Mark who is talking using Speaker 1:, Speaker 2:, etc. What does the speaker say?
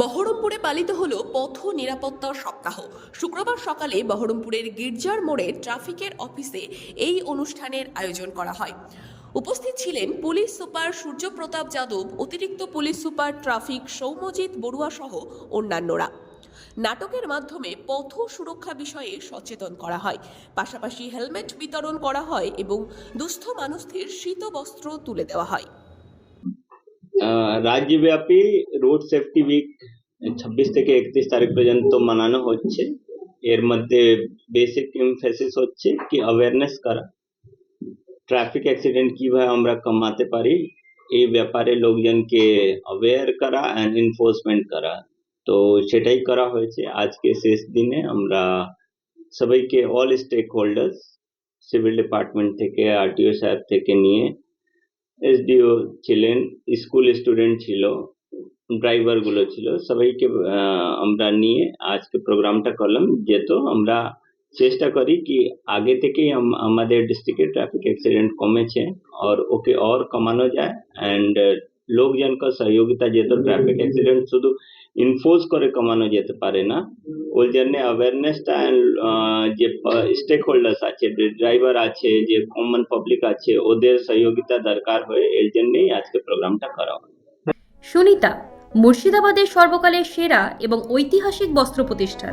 Speaker 1: বহরমপুরে পালিত হলো পথ নিরাপত্তা সপ্তাহ। শুক্রবার সকালে বহরমপুরের গির্জার মোড়ে ট্রাফিকের অফিসে এই অনুষ্ঠানের আয়োজন করা হয়। উপস্থিত ছিলেন পুলিশ সুপার সূর্যপ্রতাপ যাদব, অতিরিক্ত police super traffic Soumyajit Barua সহ অন্যান্যরা। নাটকের মাধ্যমে পথ সুরক্ষা বিষয়ে সচেতন করা হয়। পাশাপাশি হেলমেট বিতরণ করা হয় এবং দুস্থ মানুষদের শীত বস্ত্র তুলে দেওয়া হয়।
Speaker 2: আহ, রাজ্যব্যাপী রোড সেফটি উইক ছাব্বিশ থেকে একত্রিশ তারিখ পর্যন্ত মানানো হচ্ছে এর মধ্যে বেসিক এমফেসিস হচ্ছে কি অ্যাওয়ারনেস করা ট্রাফিক অ্যাক্সিডেন্ট কিভাবে আমরা কমাতে পারি এই ব্যাপারে লোকজনকে অ্যাওয়্যার করা অ্যান্ড এনফোর্সমেন্ট করা তো সেটাই করা হয়েছে আজকে শেষ দিনে আমরা সবাইকে all stakeholders civil department থেকে আরটিও সাহেব থেকে নিয়ে এসডিও ছিলেন স্কুল স্টুডেন্ট ছিল ড্রাইভার গুলো ছিল সবাইকে আহ, আমরা নিয়ে আজকে প্রোগ্রামটা করলাম যেহেতু আমরা চেষ্টা করি কি আগে থেকেই আম- আমাদের ডিস্ট্রিক্টে ট্রাফিক অ্যাক্সিডেন্ট কমেছে আর ওকে और কমানো যায় অ্যান্ড লোকজনকে সহযোগিতা যেহেতু ট্রাফিক অ্যাক্সিডেন্ট শুধু ইনফোর্স করে কমানো যেতে পারে না। ওই জন্য অ্যাওয়ারনেসটা যে স্টেক হোল্ডার্স আছে ড্রাইভার আছে, যে কমন পাবলিক আছে, ওদের সহযোগিতা দরকার হয় এর জন্যই আজকে প্রোগ্রামটা করা হয়।
Speaker 3: সুনিতা, মুর্শিদাবাদের সর্বকালের সেরা এবং ঐতিহাসিক বস্ত্র প্রতিষ্ঠান।